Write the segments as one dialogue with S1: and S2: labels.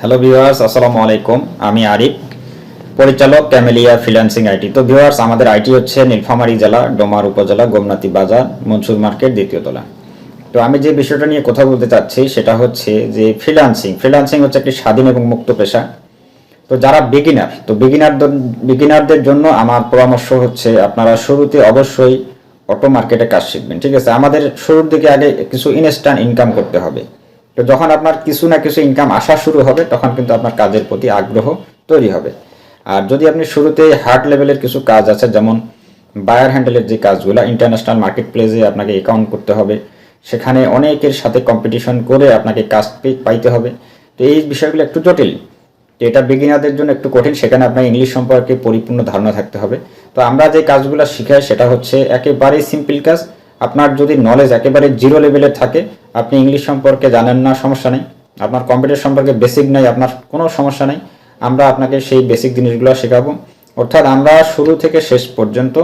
S1: Hello viewers আসসালামু আলাইকুম আমি আরিফ, পরিচালক ক্যামেলিয়া ফ্রিল্যান্সিং আইটি। তো ভিউয়ার্স আমাদের আইটি হচ্ছে নীলফামারী জেলা, ডোমার উপজেলা, গোমনাতি বাজার, মনসুর মার্কেট, দ্বিতীয় তলা। তো আমি যে বিষয়টা নিয়ে কথা বলতে চাচ্ছি, সেটা হচ্ছে যে ফ্রিল্যান্সিং। ফ্রিল্যান্সিং হচ্ছে একটি স্বাধীন এবং মুক্ত পেশা। তো যারা বিগিনার তো বিগিনার বিগিনারদের জন্য আমার পরামর্শ হচ্ছে, আপনারা শুরুতে অবশ্যই অটো মার্কেটে কাজ শিখবেন। ঠিক আছে? আমাদের শুরুর দিকে আগে কিছু ইনস্ট্যান্ট ইনকাম করতে হবে। তো যখন আপনার কিছু না কিছু ইনকাম আসা শুরু হবে, তখন কিন্তু আপনার কাজের প্রতি আগ্রহ তৈরি হবে। আর যদি আপনি শুরুতে হার্ড লেভেলের কিছু কাজ আছে, যেমন বায়ার হ্যান্ডেলের যে কাজগুলো ইন্টারন্যাশনাল মার্কেট প্লেসে আপনাকে অ্যাকাউন্ট করতে হবে, সেখানে অনেকের সাথে কম্পিটিশন করে আপনাকে কাজ পাইতে হবে। তো এই বিষয়গুলো একটু জটিল। তো এটা বিগিনারদের জন্য একটু কঠিন, সেখানে আপনার ইংলিশ সম্পর্কে পরিপূর্ণ ধারণা থাকতে হবে। তো আমরা যে কাজগুলো শিখাই, সেটা হচ্ছে একেবারেই সিম্পল কাজ আপনার যদি নলেজ একেবারে জিরো লেভেলের থাকে, আপনি ইংলিশ সম্পর্কে জানেন না, সমস্যা নেই। আপনার কম্পিউটার সম্পর্কে বেসিক নেই, আপনার কোনো সমস্যা নেই। আমরা আপনাকে সেই বেসিক জিনিসগুলো শেখাবো। অর্থাৎ আমরা শুরু থেকে শেষ পর্যন্ত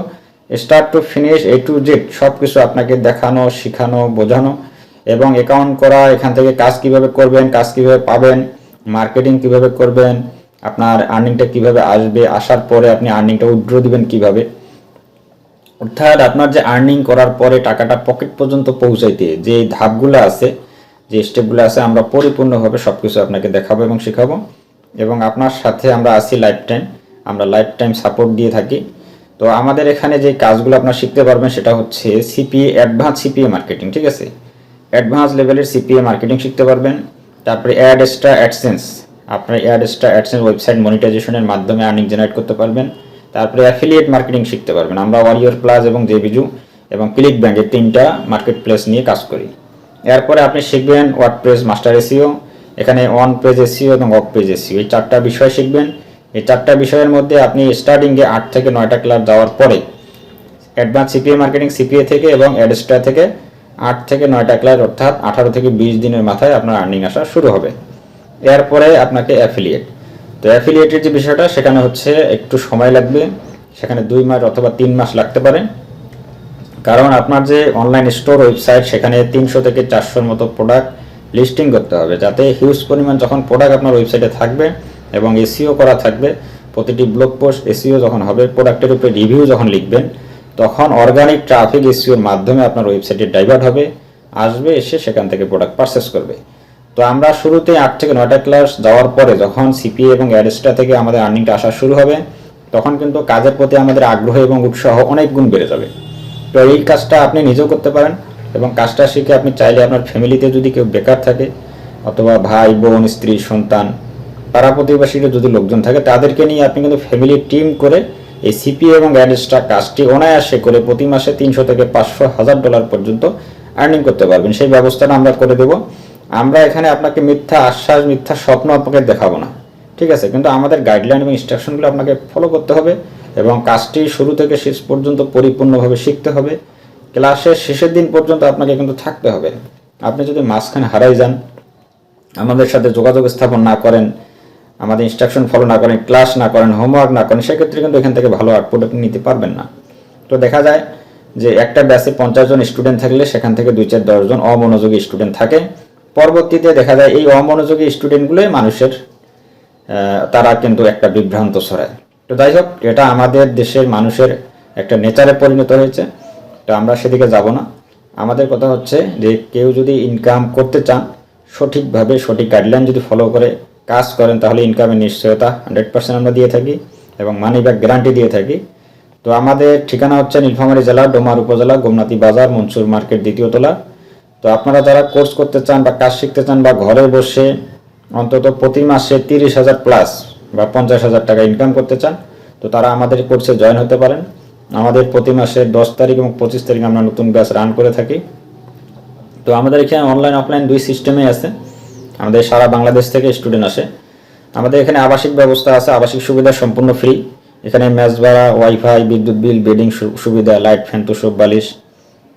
S1: start to finish A to Z সব কিছু আপনাকে দেখানো, শেখানো, বোঝানো এবং অ্যাকাউন্ট করা, এখান থেকে কাজ কীভাবে করবেন, কাজ কীভাবে পাবেন মার্কেটিং কীভাবে করবেন, আপনার আর্নিংটা কীভাবে আসবে, আসার পরে আপনি আর্নিংটা উইথড্র দিবেন কীভাবে। অর্থাৎ আপনার যে আর্নিং করার পরে টাকাটা পকেট পর্যন্ত পৌঁছাইতে, যে ধাপগুলো আছে, যে স্টেপগুলো আছে, আমরা পরিপূর্ণভাবে সব কিছু আপনাকে দেখাবো এবং শেখাবো। এবং আপনার সাথে আমরা আছি লাইফ টাইম আমরা লাইফ টাইম সাপোর্ট দিয়ে থাকি। তো আমাদের এখানে যে কাজগুলো আপনার শিখতে পারবেন সেটা হচ্ছে সিপিএ অ্যাডভান্স সিপিএ মার্কেটিং ঠিক আছে? অ্যাডভান্স লেভেলের সিপিএ মার্কেটিং শিখতে পারবেন। তারপরে অ্যাড এক্সট্রা অ্যাডসেন্স আপনার অ্যাড এক্সট্রা অ্যাডসেন্স ওয়েবসাইট মনিটাইজেশনের মাধ্যমে আর্নিং জেনারেট করতে পারবেন। তারপরে অ্যাফিলিয়েট মার্কেটিং শিখতে পারবেন। আমরা ওয়ারিয়র প্লাস এবং জেবিজু এবং ক্লিক ব্যাংক এই তিনটা মার্কেট প্লেস নিয়ে কাজ করি। এরপরে আপনি শিখবেন ওয়ার্ড প্রেস মাস্টার এসিও এখানে অন পেজ এসিও এবং অফ পেজ এসিও এই চারটা বিষয় শিখবেন। এই চারটা বিষয়ের মধ্যে আপনি স্টার্টিংয়ে আট থেকে নয়টা ক্লাস যাওয়ার পরে অ্যাডভান্স সিপিএ মার্কেটিং সিপিএ থেকে এবং অ্যাডস্টার থেকে আট থেকে নয়টা ক্লাস অর্থাৎ আঠারো থেকে বিশ দিনের মাথায় আপনার আর্নিং আসা শুরু হবে। এরপরে আপনাকে অ্যাফিলিয়েট তো অ্যাফিলিয়েটের যে বিষয়টা, সেখানে হচ্ছে একটু সময় লাগবে। সেখানে দুই মাস অথবা তিন মাস লাগতে পারে। কারণ আপনার যে অনলাইন স্টোর ওয়েবসাইট সেখানে তিনশো থেকে চারশোর মতো প্রোডাক্ট লিস্টিং করতে হবে। যাতে হিউজ পরিমাণ যখন প্রোডাক্ট আপনার ওয়েবসাইটে থাকবে এবং এসিও করা থাকবে, প্রতিটি ব্লগ পোস্ট এসিও যখন হবে প্রোডাক্টের উপরে রিভিউ যখন লিখবেন, তখন অর্গানিক ট্রাফিক এসিওর মাধ্যমে আপনার ওয়েবসাইটে ডাইভার্ট হবে, আসবে, এসে সেখান থেকে প্রোডাক্ট পারচেস করবে। তো আমরা শুরুতে আট থেকে নয়টা ক্লাস যাওয়ার পরে যখন সিপিএ এবং অ্যাডেস্টা থেকে আমাদের আর্নিংটা আসা শুরু হবে, তখন কিন্তু কাজের প্রতি আমাদের আগ্রহ এবং উৎসাহ অনেক গুণ বেড়ে যাবে। তো এই কাজটা আপনি নিজেও করতে পারেন এবং কাজটা শিখে আপনি চাইলে আপনার ফ্যামিলিতে যদি কেউ বেকার থাকে অথবা ভাই, বোন, স্ত্রী, সন্তান, পাড়া প্রতিবেশীর যদি লোকজন থাকে, তাদেরকে নিয়ে আপনি কিন্তু ফ্যামিলি টিম করে এই সিপি এবং অ্যাডেস্ট্রা কাজটি অনায়াসে করে প্রতি মাসে তিনশো থেকে পাঁচশো হাজার ডলার পর্যন্ত আর্নিং করতে পারবেন। সেই ব্যবস্থাটা আমরা করে দেব। আমরা এখানে আপনাকে মিথ্যা আশ্বাস, মিথ্যা স্বপ্ন আপনাকে দেখাবো না। ঠিক আছে? কিন্তু আমাদের গাইডলাইন এবং ইনস্ট্রাকশনগুলো আপনাকে ফলো করতে হবে এবং কাজটি শুরু থেকে শেষ পর্যন্ত পরিপূর্ণভাবে শিখতে হবে। ক্লাসের শেষের দিন পর্যন্ত আপনাকে কিন্তু থাকতে হবে। আপনি যদি মাঝখানে হারাই যান, আমাদের সাথে যোগাযোগ স্থাপন না করেন, আমাদের ইনস্ট্রাকশন ফলো না করেন ক্লাস না করেন হোমওয়ার্ক না করেন, সেক্ষেত্রে কিন্তু এখান থেকে ভালো আউটপুট আপনি নিতে পারবেন না। তো দেখা যায় যে একটা ব্যাচে পঞ্চাশ জন স্টুডেন্ট থাকলে সেখান থেকে দুই চার দশজন অমনোযোগী স্টুডেন্ট থাকে। পরবর্তীতে দেখা যায় এই অমনোযোগী স্টুডেন্টগুলোই মানুষের তারা কিন্তু একটা বিভ্রান্ত ছড়ায়। তো যাই হোক, এটা আমাদের দেশের মানুষের একটা নেচারে পরিণত হয়েছে। তো আমরা সেদিকে যাব না। আমাদের কথা হচ্ছে যে কেউ যদি ইনকাম করতে চান, সঠিকভাবে সঠিক গাইডলাইন যদি ফলো করে, কাজ করেন, তাহলে ইনকামের নিশ্চয়তা হান্ড্রেড পার্সেন্ট আমরা দিয়ে থাকি এবং মানি ব্যাক গ্যারান্টি দিয়ে থাকি। তো আমাদের ঠিকানা হচ্ছে নীলফামারী জেলা, ডোমার উপজেলা, গোমনাতি বাজার, মনসুর মার্কেট দ্বিতীয় তলা। তো আপনারা যারা কোর্স করতে চান বা কাজ শিখতে চান বা ঘরে বসে অন্তত প্রতি মাসে তিরিশ হাজার প্লাস বা পঞ্চাশ হাজার টাকা ইনকাম করতে চান, তো তারা আমাদের কোর্সে জয়েন হতে পারেন। আমাদের প্রতি মাসে দশ তারিখ এবং পঁচিশ তারিখ আমরা নতুন ব্যাচ রান করে থাকি। তো আমাদের এখানে অনলাইন অফলাইন দুই সিস্টেমে আছে। আমাদের সারা বাংলাদেশ থেকে স্টুডেন্ট আসে। আমাদের এখানে আবাসিক ব্যবস্থা আছে, আবাসিক সুবিধা সম্পূর্ণ ফ্রি এখানে ম্যাচ ভাড়া ওয়াইফাই বিদ্যুৎ বিল বেডিং সুবিধা লাইট ফ্যান তোষক, বালিশ,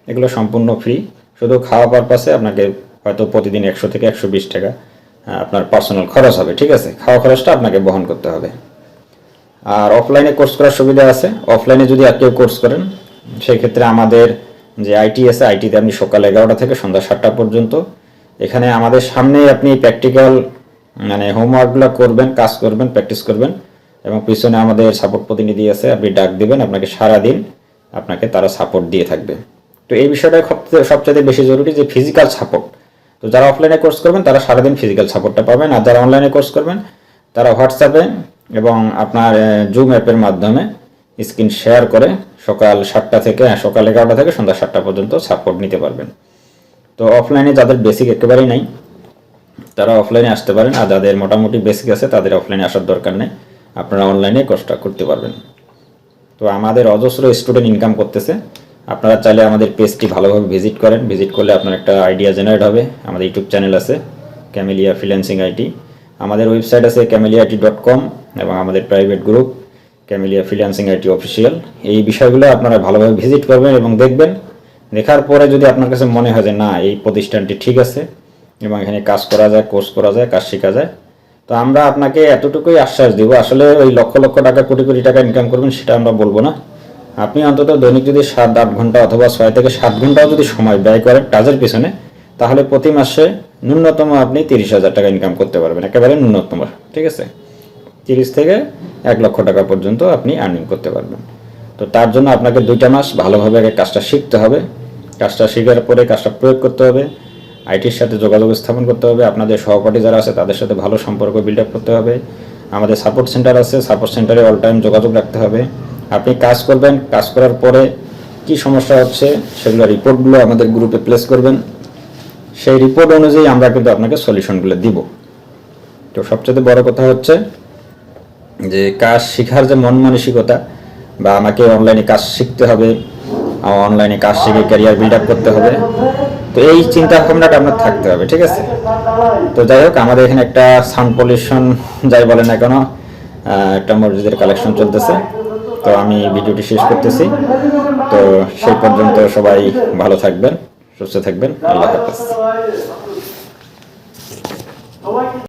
S1: এগুলো সম্পূর্ণ ফ্রি শুধু খাওয়া পারপাসে আপনাকে হয়তো প্রতিদিন একশো থেকে একশো বিশ টাকা আপনার পার্সোনাল খরচ হবে, ঠিক আছে? খাওয়া খরচটা আপনাকে বহন করতে হবে। আর অফলাইনে কোর্স করার সুবিধা আছে। অফলাইনে যদি আর কেউ কোর্স করেন, সেক্ষেত্রে আমাদের যে আইটি আছে আইটিতে আপনি সকাল এগারোটা থেকে সন্ধ্যা সাতটা পর্যন্ত, এখানে আমাদের সামনে আপনি প্র্যাকটিক্যাল মানে হোমওয়ার্কগুলো করবেন, কাজ করবেন প্র্যাকটিস করবেন, এবং পিছনে আমাদের সাপোর্ট প্রতিনিধি আছে, আপনি ডাক দিবেন, আপনাকে সারাদিন আপনাকে তারা সাপোর্ট দিয়ে থাকবে। তো এই বিষয়টা সবচেয়ে বেশি জরুরি যে ফিজিক্যাল সাপোর্ট তো যারা অফলাইনে কোর্স করবেন তারা সারাদিন ফিজিক্যাল সাপোর্টটা পাবেন। আর যারা অনলাইনে কোর্স করবেন তারা হোয়াটসঅ্যাপে এবং আপনার জুম অ্যাপের মাধ্যমে স্ক্রিন শেয়ার করে সকাল সাতটা থেকে হ্যাঁ, সকাল এগারোটা থেকে সন্ধ্যা সাতটা পর্যন্ত সাপোর্ট নিতে পারবেন। তো অফলাইনে যাদের বেসিক একেবারেই নাই তারা অফলাইনে আসতে পারেন। আর যাদের মোটামুটি বেসিক আছে তাদের অফলাইনে আসার দরকার নেই। আপনারা অনলাইনে কোর্সটা করতে পারবেন। তো আমাদের অজস্র স্টুডেন্ট ইনকাম করতেছে। আপনারা চাইলে আমাদের পেজটি ভালোভাবে ভিজিট করেন। ভিজিট করলে আপনার একটা আইডিয়া জেনারেট হবে। আমাদের ইউটিউব চ্যানেল আছে, ক্যামেলিয়া ফ্রিল্যান্সিং আইটি। আমাদের ওয়েবসাইট আছে ক্যামেলিয়া আইটি ডট কম এবং আমাদের private group Camellia freelancing IT official. এই বিষয়গুলো আপনারা ভালোভাবে ভিজিট করবেন এবং দেখবেন। দেখার পরে যদি আপনার কাছে মনে হয় যে না, এই প্রতিষ্ঠানটি ঠিক আছে এবং এখানে কাজ করা যায়, কোর্স করা যায়, কাজ শেখা যায়, তো আমরা আপনাকে এতটুকুই আশ্বাস দিব। আসলে ওই লক্ষ লক্ষ টাকা, কোটি কোটি টাকা ইনকাম করবেন, সেটা আমরা বলব না। আপনি অন্তত দৈনিক যদি সাত আট ঘণ্টা অথবা ছয় থেকে সাত ঘন্টাও যদি সময় ব্যয় করেন কাজের পিছনে, তাহলে প্রতি মাসে ন্যূনতম আপনি তিরিশ হাজার টাকা ইনকাম করতে পারবেন, একেবারে ন্যূনতম, ঠিক আছে? তিরিশ থেকে এক লক্ষ টাকা পর্যন্ত আপনি আর্নিং করতে পারবেন। তো তার জন্য আপনাকে দুইটা মাস ভালোভাবে আগে কাজটা শিখতে হবে। কাজটা শেখার পরে কাজটা প্রয়োগ করতে হবে। আইটির সাথে যোগাযোগ স্থাপন করতে হবে। আপনাদের সহপাঠী যারা আছে, তাদের সাথে ভালো সম্পর্ক বিল্ড আপ করতে হবে। আমাদের সাপোর্ট সেন্টার আছে সাপোর্ট সেন্টারে অল টাইম যোগাযোগ রাখতে হবে। আপনি কাজ করবেন, কাজ করার পরে কি সমস্যা হচ্ছে সেগুলো রিপোর্টগুলো আমাদের গ্রুপে প্লেস করবেন। সেই রিপোর্ট অনুযায়ী আমরা কিন্তু আপনাকে সলিউশনগুলো দিব। তো সবচেয়ে বড় কথা হচ্ছে যে কাজ শেখার যে মন মানসিকতা বা আমাকে অনলাইনে কাজ শিখতে হবে অনলাইনে কাজ শিখে ক্যারিয়ার বিল্ড আপ করতে হবে, তো এই চিন্তা ভাবনাটা আপনার থাকতে হবে, ঠিক আছে? তো যাই হোক, আমাদের এখানে একটা সাউন্ড পলিউশন যাই বলে না কেন একটা মসজিদের কালেকশন চলতেছে। তো আমি ভিডিওটি শেষ করতেছি। তো সেই পর্যন্ত সবাই ভালো থাকবেন, সুস্থ থাকবেন। আল্লাহ হাফেজ।